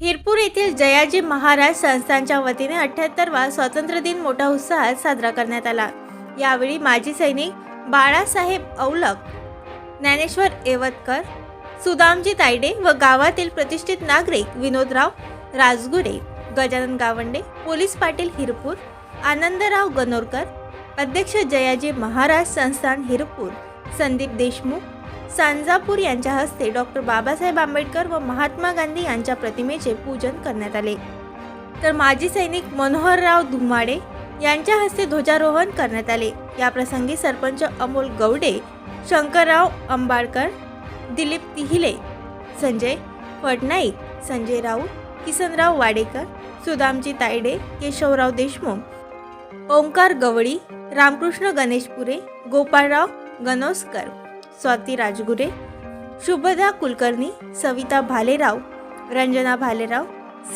हिरपूर येथील जयाजी महाराज संस्थांच्या वतीने अठ्ठ्याहत्तरवा स्वातंत्र्य दिन मोठ्या उत्साहात साजरा करण्यात आला. यावेळी माजी सैनिक बाळासाहेब औलक ज्ञानेश्वर येवतकर सुदामजी तायडे व गावातील प्रतिष्ठित नागरिक विनोदराव राजगुडे गजानन गावंडे पोलीस पाटील हिरपूर आनंदराव गनोरकर अध्यक्ष जयाजी महाराज संस्थान हिरपूर संदीप देशमुख सांजापूर यांच्या हस्ते डॉक्टर बाबासाहेब आंबेडकर व महात्मा गांधी यांच्या प्रतिमेचे पूजन करण्यात आले. तर माजी सैनिक मनोहरराव धुमाडे यांच्या हस्ते ध्वजारोहण करण्यात आले. या प्रसंगी सरपंच अमोल गवडे शंकरराव अंबाडकर दिलीप तिहिले संजय फडनाईक संजय राऊत किसनराव वाडेकर सुदामजी तायडे केशवराव देशमुख ओंकार गवळी रामकृष्ण गणेशपुरे गोपाळराव गणोसकर. स्वाती राजगुरे शुभदा कुलकर्णी सविता भालेराव रंजना भालेराव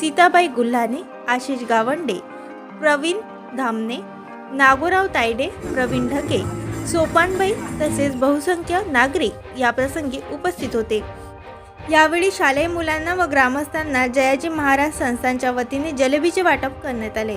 सीताबाई गुल्हाने आशिष गावंडे प्रवीण धामणे नागोराव तायडे प्रवीण ढके सोपानबाई तसेच बहुसंख्य नागरिक या प्रसंगी उपस्थित होते. यावेळी शालेय मुलांना व ग्रामस्थांना जयाजी महाराज संस्थांच्या वतीने जलेबीचे वाटप करण्यात आले.